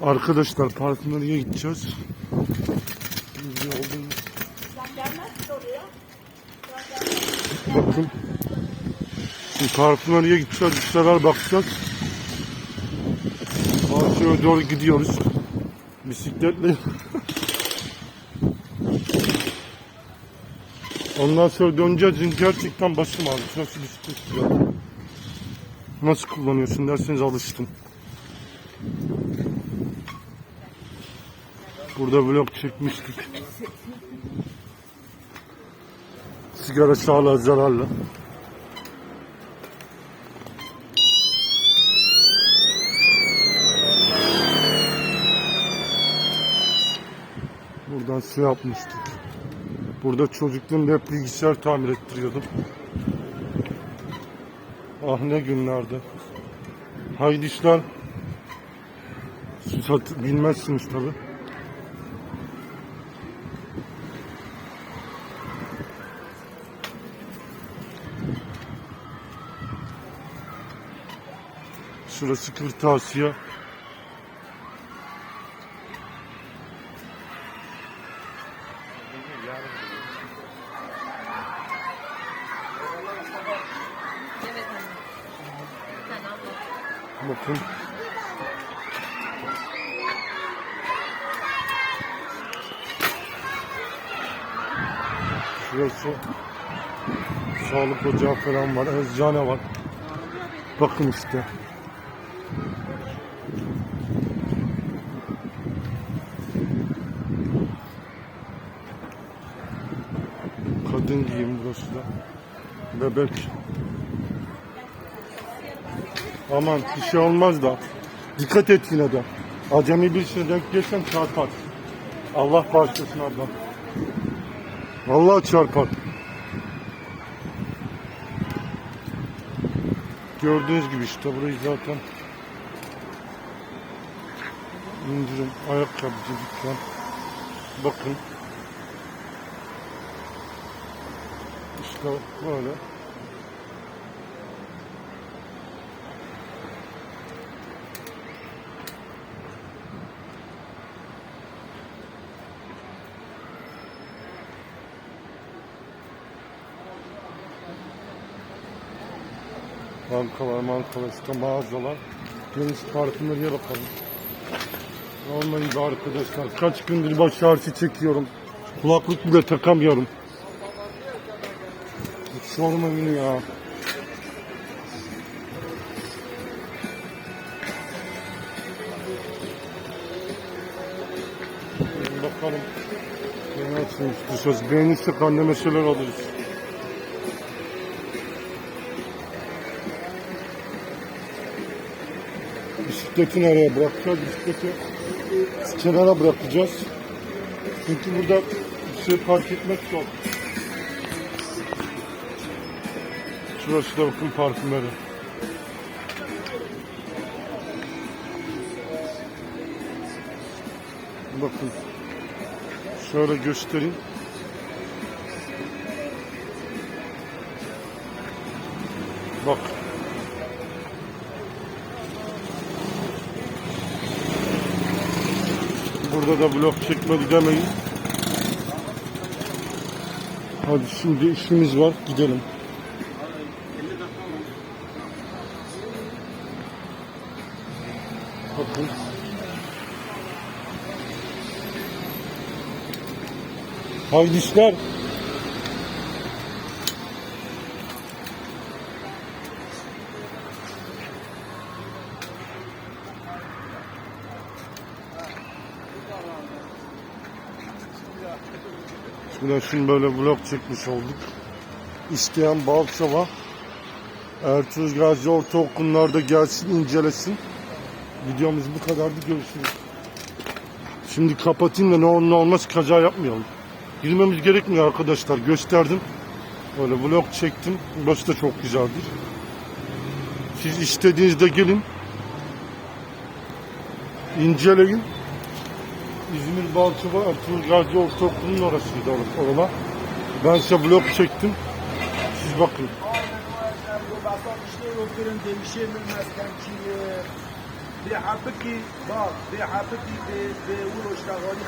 Arkadaşlar parfümeriye gideceğiz. Biz yolda- Bakın. Şimdi parfümeriye gideceğiz. Bir sefer bakacağız. Bahçeye doğru gidiyoruz. Bisikletle. Ondan sonra döneceğiz. Gerçekten başım ağrıyor. Nasıl bisiklet sürüyorum? Nasıl kullanıyorsun derseniz alıştım. Burada vlog çekmiştik. Sigara sağlığa zararlı. Buradan su yapmıştık. Burada çocukluğumda hep bilgisayar tamir ettiriyordum. Ah ne günlerdi. Haydi işler. Siz bilmezsiniz tabi. Şurası kırtasiye. Bakın. Şurası sağlık ocağı falan var. Eczane var. Bakın işte. Da. Bebek. Aman bir şey olmaz da. Dikkat et yine de. Acemi birisine denk gelsen çarpar. Allah bağışlasın abla. Vallahi çarpar. Gördüğünüz gibi işte burayı zaten indirim ayakkabıcı dükkan. Bakın. İşte böyle. Bankalar, mankalar, işte mağazalar. Geniş parfümeriye bakalım. Be arkadaşlar. Kaç gündür baş ağrısı çekiyorum. Kulaklık bile takamıyorum. Hiç sormayın ya. Bakalım. Yeni açılmıştı söz. Beğenirsek anneme şeyler alırız. Bisikleti nereye bırakacağız? Bisikleti kenara bırakacağız. Çünkü burada bir şey park etmek zor. Şurası da bakın parfümeri. Bakın. Şöyle göstereyim. Bak. Burada da vlog çekmedi demeyin. Hadi şimdi işimiz var gidelim. Bakın. Haydi işler. Şurada şimdi böyle vlog çekmiş olduk. İsteyen Balçova Ertuğrul Gazi Ortaokulu'nda gelsin incelesin. Videomuz bu kadardı. Görüşürüz. Şimdi kapatayım da ne olur olmaz kaza yapmayalım. Girmemiz gerekmiyor arkadaşlar. Gösterdim. Böyle vlog çektim. Burası da çok güzeldir. Siz istediğinizde gelin. inceleyin. İzmir Balçova Ertuğrul Gazi Ortaokulu'nun orasıydı or- oralar. Ben size vlog çektim. Siz bakın. Basatçılar oturun demişim به حرفکی با به حرفکی به به اون اشتغالی